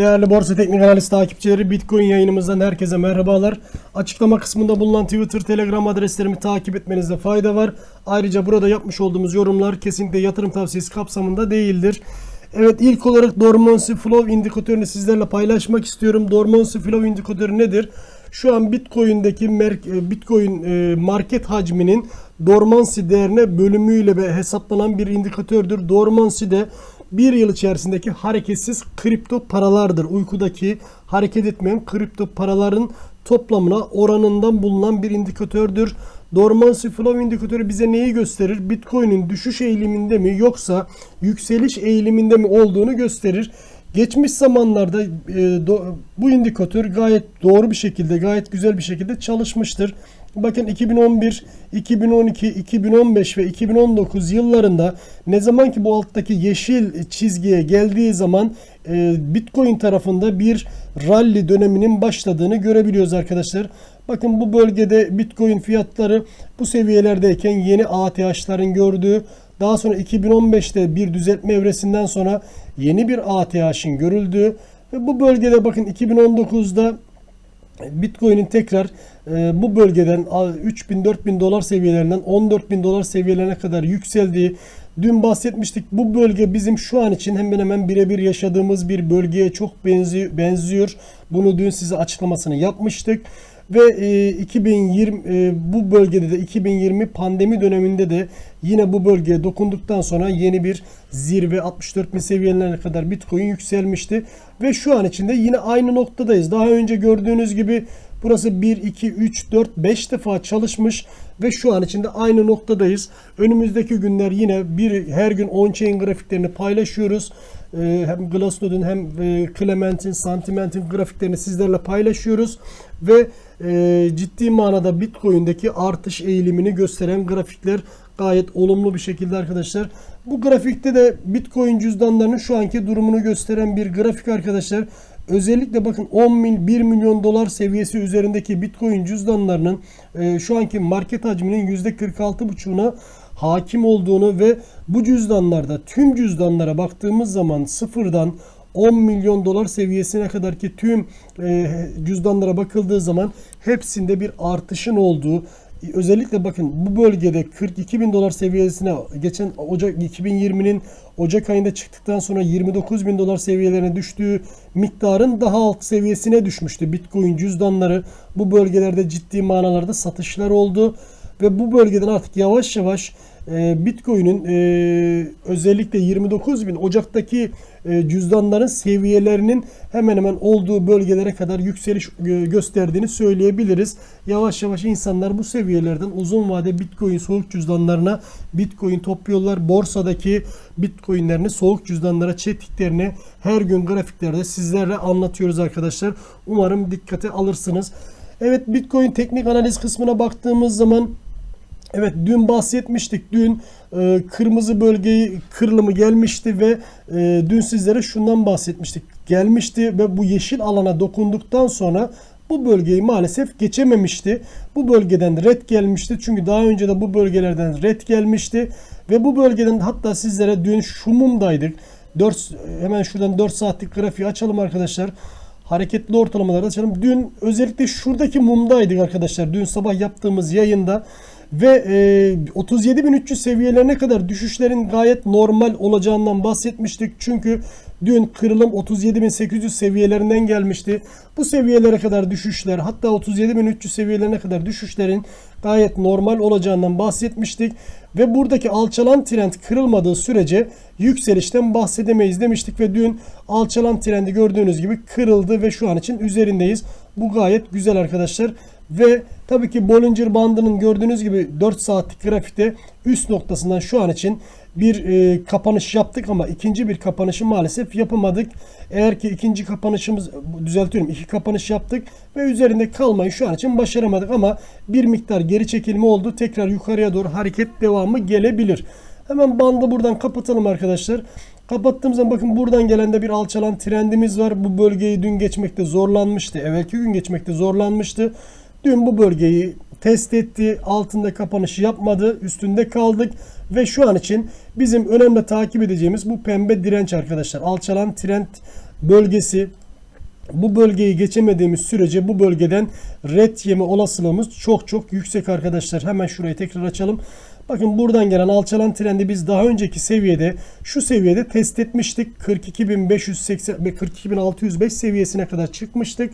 Değerli Borsa Teknik Analiz takipçileri Bitcoin yayınımızdan herkese merhabalar. Açıklama kısmında bulunan Twitter, Telegram adreslerimi takip etmenizde fayda var. Ayrıca burada yapmış olduğumuz yorumlar kesinlikle yatırım tavsiyesi kapsamında değildir. Evet ilk olarak Dormancy Flow indikatörünü sizlerle paylaşmak istiyorum. Dormancy Flow indikatörü nedir? Şu an Bitcoin'deki e, Bitcoin e, market hacminin dormancy değerine bölümüyle hesaplanan bir indikatördür. Dormancy de bir yıl içerisindeki hareketsiz kripto paralardır. Uykudaki hareket etmeyen kripto paraların toplamına oranından bulunan bir indikatördür. Dormancy Flow indikatörü bize neyi gösterir? Bitcoin'in düşüş eğiliminde mi yoksa yükseliş eğiliminde mi olduğunu gösterir. Geçmiş zamanlarda e, do- bu indikatör gayet doğru bir şekilde, gayet güzel bir şekilde çalışmıştır. Bakın 2011, 2012, 2015 ve 2019 yıllarında ne zaman ki bu alttaki yeşil çizgiye geldiği zaman e, Bitcoin tarafında bir rally döneminin başladığını görebiliyoruz arkadaşlar. Bakın bu bölgede Bitcoin fiyatları bu seviyelerdeyken yeni ATH'ların gördüğü daha sonra 2015'te bir düzeltme evresinden sonra yeni bir ATH'ın görüldüğü ve bu bölgede bakın 2019'da Bitcoin'in tekrar e, bu bölgeden 3000-4000 dolar seviyelerinden 14.000 dolar seviyelerine kadar yükseldiği dün bahsetmiştik. Bu bölge bizim şu an için hemen hemen birebir yaşadığımız bir bölgeye çok benziyor. Bunu dün size açıklamasını yapmıştık. Ve e, 2020 e, bu bölgede de 2020 pandemi döneminde de yine bu bölgeye dokunduktan sonra yeni bir zirve 64 bin seviyelerine kadar Bitcoin yükselmişti. Ve şu an içinde yine aynı noktadayız. Daha önce gördüğünüz gibi burası 1, 2, 3, 4, 5 defa çalışmış ve şu an içinde aynı noktadayız. Önümüzdeki günler yine bir her gün on-chain grafiklerini paylaşıyoruz. Ee, hem Glassnode'un hem e, Clement'in, Sentiment'in grafiklerini sizlerle paylaşıyoruz ve e, ciddi manada Bitcoin'deki artış eğilimini gösteren grafikler gayet olumlu bir şekilde arkadaşlar. Bu grafikte de Bitcoin cüzdanlarının şu anki durumunu gösteren bir grafik arkadaşlar. Özellikle bakın 10 bin 1 milyon dolar seviyesi üzerindeki Bitcoin cüzdanlarının e, şu anki market hacminin %46,5'una hakim olduğunu ve bu cüzdanlarda tüm cüzdanlara baktığımız zaman sıfırdan 10 milyon dolar seviyesine kadar ki tüm e, cüzdanlara bakıldığı zaman hepsinde bir artışın olduğu özellikle bakın bu bölgede 42 bin dolar seviyesine geçen Ocak 2020'nin Ocak ayında çıktıktan sonra 29 bin dolar seviyelerine düştüğü miktarın daha alt seviyesine düşmüştü. Bitcoin cüzdanları bu bölgelerde ciddi manalarda satışlar oldu ve bu bölgeden artık yavaş yavaş e, Bitcoin'in e, özellikle 29 bin Ocak'taki e, cüzdanların seviyelerinin hemen hemen olduğu bölgelere kadar yükseliş e, gösterdiğini söyleyebiliriz. Yavaş yavaş insanlar bu seviyelerden uzun vade Bitcoin soğuk cüzdanlarına Bitcoin topluyorlar. Borsadaki Bitcoin'lerini soğuk cüzdanlara çektiklerini her gün grafiklerde sizlerle anlatıyoruz arkadaşlar. Umarım dikkate alırsınız. Evet Bitcoin teknik analiz kısmına baktığımız zaman Evet dün bahsetmiştik. Dün e, kırmızı bölgeyi kırılımı gelmişti ve e, dün sizlere şundan bahsetmiştik. Gelmişti ve bu yeşil alana dokunduktan sonra bu bölgeyi maalesef geçememişti. Bu bölgeden red gelmişti. Çünkü daha önce de bu bölgelerden red gelmişti. Ve bu bölgeden hatta sizlere dün şu mumdaydık. 4, hemen şuradan 4 saatlik grafiği açalım arkadaşlar. Hareketli ortalamalarda açalım. Dün özellikle şuradaki mumdaydık arkadaşlar. Dün sabah yaptığımız yayında ve e, 37.300 seviyelerine kadar düşüşlerin gayet normal olacağından bahsetmiştik. Çünkü dün kırılım 37.800 seviyelerinden gelmişti. Bu seviyelere kadar düşüşler hatta 37.300 seviyelerine kadar düşüşlerin gayet normal olacağından bahsetmiştik. Ve buradaki alçalan trend kırılmadığı sürece yükselişten bahsedemeyiz demiştik ve dün alçalan trendi gördüğünüz gibi kırıldı ve şu an için üzerindeyiz. Bu gayet güzel arkadaşlar. Ve tabii ki Bollinger bandının gördüğünüz gibi 4 saatlik grafikte üst noktasından şu an için bir e, kapanış yaptık ama ikinci bir kapanışı maalesef yapamadık. Eğer ki ikinci kapanışımız düzeltiyorum iki kapanış yaptık ve üzerinde kalmayı şu an için başaramadık ama bir miktar geri çekilme oldu. Tekrar yukarıya doğru hareket devamı gelebilir. Hemen bandı buradan kapatalım arkadaşlar. Kapattığım zaman bakın buradan gelen de bir alçalan trendimiz var. Bu bölgeyi dün geçmekte zorlanmıştı. Evvelki gün geçmekte zorlanmıştı. Dün bu bölgeyi test etti. Altında kapanışı yapmadı. Üstünde kaldık. Ve şu an için bizim önemli takip edeceğimiz bu pembe direnç arkadaşlar. Alçalan trend bölgesi bu bölgeyi geçemediğimiz sürece bu bölgeden red yeme olasılığımız çok çok yüksek arkadaşlar. Hemen şurayı tekrar açalım. Bakın buradan gelen alçalan trendi biz daha önceki seviyede şu seviyede test etmiştik. 42.580 ve 42.605 seviyesine kadar çıkmıştık.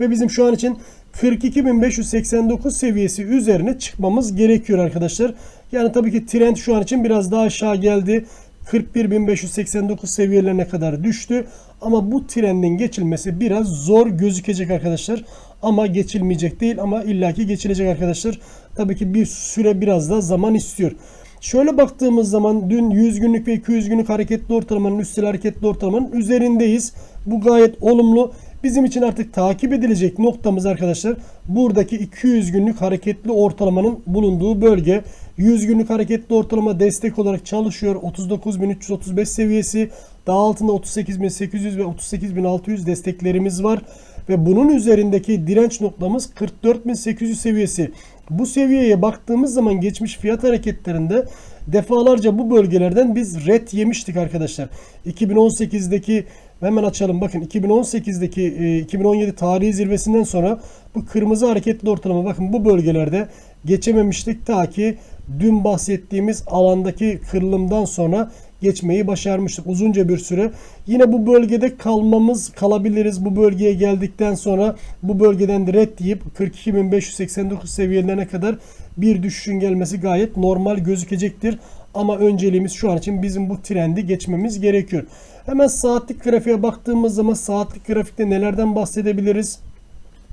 Ve bizim şu an için 42.589 seviyesi üzerine çıkmamız gerekiyor arkadaşlar. Yani tabii ki trend şu an için biraz daha aşağı geldi. 41.589 seviyelerine kadar düştü. Ama bu trendin geçilmesi biraz zor gözükecek arkadaşlar. Ama geçilmeyecek değil ama illaki geçilecek arkadaşlar. Tabii ki bir süre biraz da zaman istiyor. Şöyle baktığımız zaman dün 100 günlük ve 200 günlük hareketli ortalamanın üstel hareketli ortalamanın üzerindeyiz. Bu gayet olumlu. Bizim için artık takip edilecek noktamız arkadaşlar buradaki 200 günlük hareketli ortalamanın bulunduğu bölge. 100 günlük hareketli ortalama destek olarak çalışıyor. 39.335 seviyesi. Daha altında 38.800 ve 38.600 desteklerimiz var. Ve bunun üzerindeki direnç noktamız 44.800 seviyesi. Bu seviyeye baktığımız zaman geçmiş fiyat hareketlerinde defalarca bu bölgelerden biz red yemiştik arkadaşlar. 2018'deki hemen açalım bakın 2018'deki 2017 tarihi zirvesinden sonra bu kırmızı hareketli ortalama bakın bu bölgelerde geçememiştik ta ki dün bahsettiğimiz alandaki kırılımdan sonra geçmeyi başarmıştık uzunca bir süre. Yine bu bölgede kalmamız kalabiliriz. Bu bölgeye geldikten sonra bu bölgeden de red deyip 42.589 seviyelerine kadar bir düşüşün gelmesi gayet normal gözükecektir. Ama önceliğimiz şu an için bizim bu trendi geçmemiz gerekiyor. Hemen saatlik grafiğe baktığımız zaman saatlik grafikte nelerden bahsedebiliriz?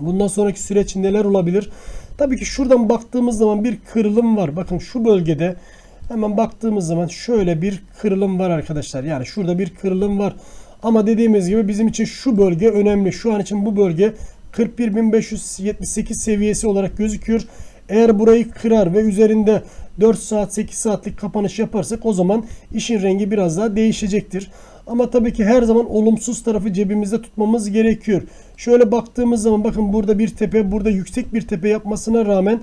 Bundan sonraki süreç neler olabilir? Tabii ki şuradan baktığımız zaman bir kırılım var. Bakın şu bölgede hemen baktığımız zaman şöyle bir kırılım var arkadaşlar. Yani şurada bir kırılım var. Ama dediğimiz gibi bizim için şu bölge önemli. Şu an için bu bölge 41.578 seviyesi olarak gözüküyor. Eğer burayı kırar ve üzerinde 4 saat 8 saatlik kapanış yaparsak o zaman işin rengi biraz daha değişecektir. Ama tabii ki her zaman olumsuz tarafı cebimizde tutmamız gerekiyor. Şöyle baktığımız zaman bakın burada bir tepe, burada yüksek bir tepe yapmasına rağmen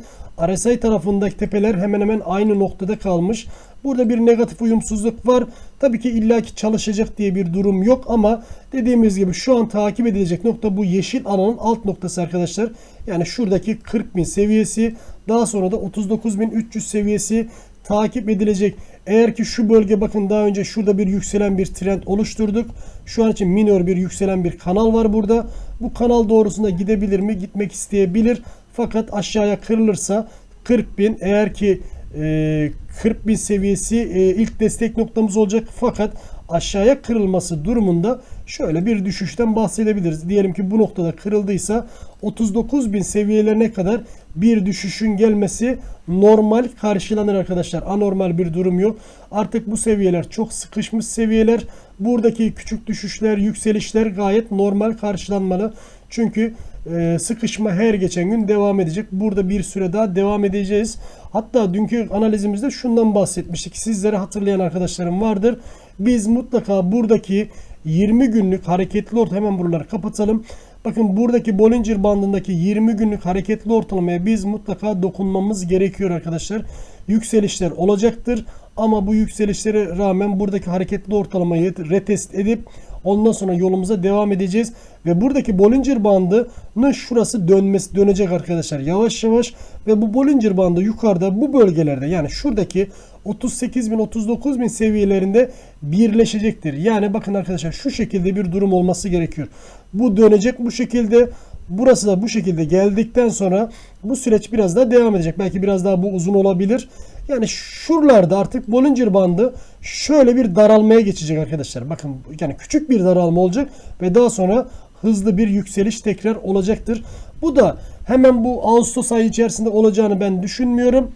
RSI tarafındaki tepeler hemen hemen aynı noktada kalmış. Burada bir negatif uyumsuzluk var. Tabii ki illaki çalışacak diye bir durum yok ama dediğimiz gibi şu an takip edilecek nokta bu yeşil alanın alt noktası arkadaşlar. Yani şuradaki 40.000 seviyesi daha sonra da 39.300 seviyesi takip edilecek. Eğer ki şu bölge bakın daha önce şurada bir yükselen bir trend oluşturduk. Şu an için minor bir yükselen bir kanal var burada. Bu kanal doğrusunda gidebilir mi? Gitmek isteyebilir. Fakat aşağıya kırılırsa 40 bin eğer ki e, 40 bin seviyesi e, ilk destek noktamız olacak. Fakat aşağıya kırılması durumunda şöyle bir düşüşten bahsedebiliriz. Diyelim ki bu noktada kırıldıysa 39 bin seviyelerine kadar bir düşüşün gelmesi normal karşılanır arkadaşlar. Anormal bir durum yok. Artık bu seviyeler çok sıkışmış seviyeler. Buradaki küçük düşüşler, yükselişler gayet normal karşılanmalı. Çünkü e, sıkışma her geçen gün devam edecek. Burada bir süre daha devam edeceğiz. Hatta dünkü analizimizde şundan bahsetmiştik. Sizlere hatırlayan arkadaşlarım vardır. Biz mutlaka buradaki 20 günlük hareketli orta hemen buraları kapatalım. Bakın buradaki Bollinger bandındaki 20 günlük hareketli ortalamaya biz mutlaka dokunmamız gerekiyor arkadaşlar. Yükselişler olacaktır ama bu yükselişlere rağmen buradaki hareketli ortalamayı retest edip ondan sonra yolumuza devam edeceğiz. Ve buradaki Bollinger bandının şurası dönmesi dönecek arkadaşlar yavaş yavaş ve bu Bollinger bandı yukarıda bu bölgelerde yani şuradaki 38 bin 39 bin seviyelerinde birleşecektir. Yani bakın arkadaşlar şu şekilde bir durum olması gerekiyor. Bu dönecek bu şekilde. Burası da bu şekilde geldikten sonra bu süreç biraz daha devam edecek. Belki biraz daha bu uzun olabilir. Yani şuralarda artık Bollinger bandı şöyle bir daralmaya geçecek arkadaşlar. Bakın yani küçük bir daralma olacak ve daha sonra hızlı bir yükseliş tekrar olacaktır. Bu da hemen bu Ağustos ayı içerisinde olacağını ben düşünmüyorum.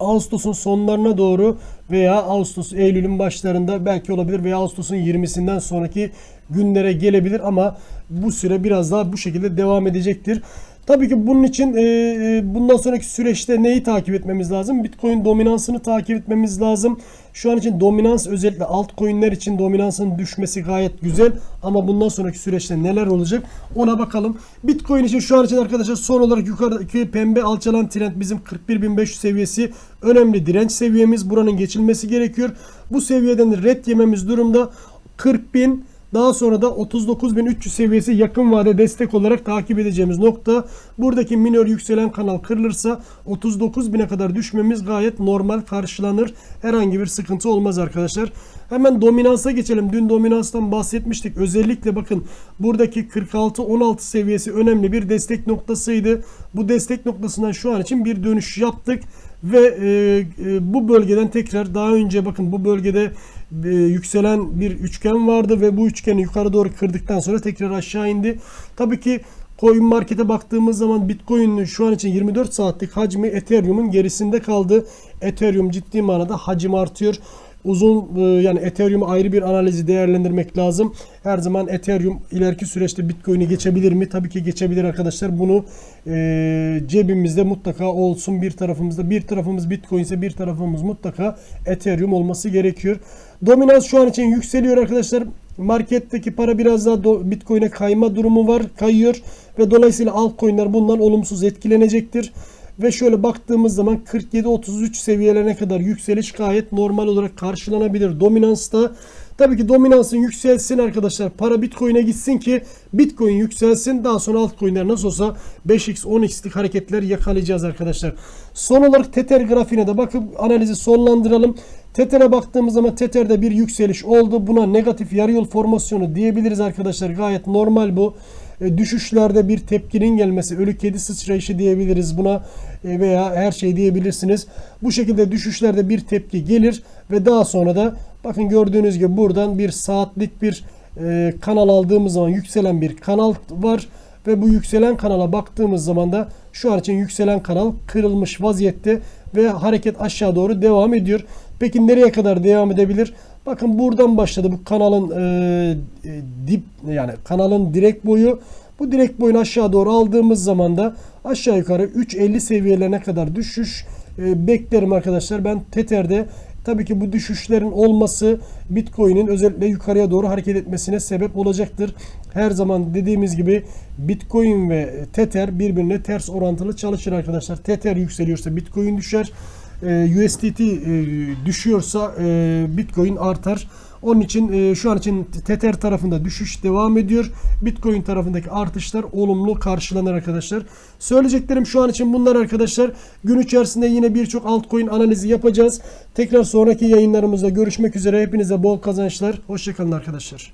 Ağustos'un sonlarına doğru veya Ağustos Eylül'ün başlarında belki olabilir veya Ağustos'un 20'sinden sonraki günlere gelebilir ama bu süre biraz daha bu şekilde devam edecektir. Tabii ki bunun için e, e, bundan sonraki süreçte neyi takip etmemiz lazım? Bitcoin dominansını takip etmemiz lazım. Şu an için dominans özellikle altcoin'ler için dominansın düşmesi gayet güzel ama bundan sonraki süreçte neler olacak ona bakalım. Bitcoin için şu an için arkadaşlar son olarak yukarıdaki pembe alçalan trend bizim 41.500 seviyesi önemli direnç seviyemiz. Buranın geçilmesi gerekiyor. Bu seviyeden red yememiz durumda 40.000 Daha sonra da 39.300 seviyesi yakın vade destek olarak takip edeceğimiz nokta. Buradaki minör yükselen kanal kırılırsa 39.000'e kadar düşmemiz gayet normal karşılanır. Herhangi bir sıkıntı olmaz arkadaşlar. Hemen dominansa geçelim. Dün dominanstan bahsetmiştik. Özellikle bakın buradaki 46-16 seviyesi önemli bir destek noktasıydı. Bu destek noktasından şu an için bir dönüş yaptık. Ve e, e, bu bölgeden tekrar daha önce bakın bu bölgede e, yükselen bir üçgen vardı ve bu üçgeni yukarı doğru kırdıktan sonra tekrar aşağı indi. Tabii ki Coin markete baktığımız zaman Bitcoin'in şu an için 24 saatlik hacmi Ethereum'un gerisinde kaldı. Ethereum ciddi manada hacim artıyor uzun e, yani Ethereum ayrı bir analizi değerlendirmek lazım. Her zaman Ethereum ileriki süreçte Bitcoin'i geçebilir mi? Tabii ki geçebilir arkadaşlar. Bunu e, cebimizde mutlaka olsun bir tarafımızda. Bir tarafımız Bitcoin ise bir tarafımız mutlaka Ethereum olması gerekiyor. Dominans şu an için yükseliyor arkadaşlar. Marketteki para biraz daha Bitcoin'e kayma durumu var. Kayıyor ve dolayısıyla altcoin'ler bundan olumsuz etkilenecektir. Ve şöyle baktığımız zaman 47-33 seviyelerine kadar yükseliş gayet normal olarak karşılanabilir dominansta. Tabii ki dominansın yükselsin arkadaşlar. Para Bitcoin'e gitsin ki Bitcoin yükselsin. Daha sonra altcoin'ler nasıl olsa 5x 10x'lik hareketler yakalayacağız arkadaşlar. Son olarak Tether grafiğine de bakıp analizi sonlandıralım. Tether'e baktığımız zaman Tether'de bir yükseliş oldu. Buna negatif yarı yol formasyonu diyebiliriz arkadaşlar. Gayet normal bu. E, düşüşlerde bir tepkinin gelmesi, ölü kedi sıçrayışı diyebiliriz buna e, veya her şey diyebilirsiniz. Bu şekilde düşüşlerde bir tepki gelir ve daha sonra da bakın gördüğünüz gibi buradan bir saatlik bir e, kanal aldığımız zaman yükselen bir kanal var ve bu yükselen kanala baktığımız zaman da şu an için yükselen kanal kırılmış vaziyette ve hareket aşağı doğru devam ediyor. Peki nereye kadar devam edebilir? Bakın buradan başladı bu kanalın e, e, dip yani kanalın direk boyu. Bu direk boyunu aşağı doğru aldığımız zaman da aşağı yukarı 3.50 seviyelerine kadar düşüş e, beklerim arkadaşlar. Ben Tether'de tabii ki bu düşüşlerin olması Bitcoin'in özellikle yukarıya doğru hareket etmesine sebep olacaktır. Her zaman dediğimiz gibi Bitcoin ve Tether birbirine ters orantılı çalışır arkadaşlar. Tether yükseliyorsa Bitcoin düşer. E, USDT e, düşüyorsa e, Bitcoin artar. Onun için e, şu an için Tether tarafında düşüş devam ediyor. Bitcoin tarafındaki artışlar olumlu karşılanır arkadaşlar. Söyleyeceklerim şu an için bunlar arkadaşlar. Gün içerisinde yine birçok altcoin analizi yapacağız. Tekrar sonraki yayınlarımızda görüşmek üzere. Hepinize bol kazançlar. Hoşçakalın arkadaşlar.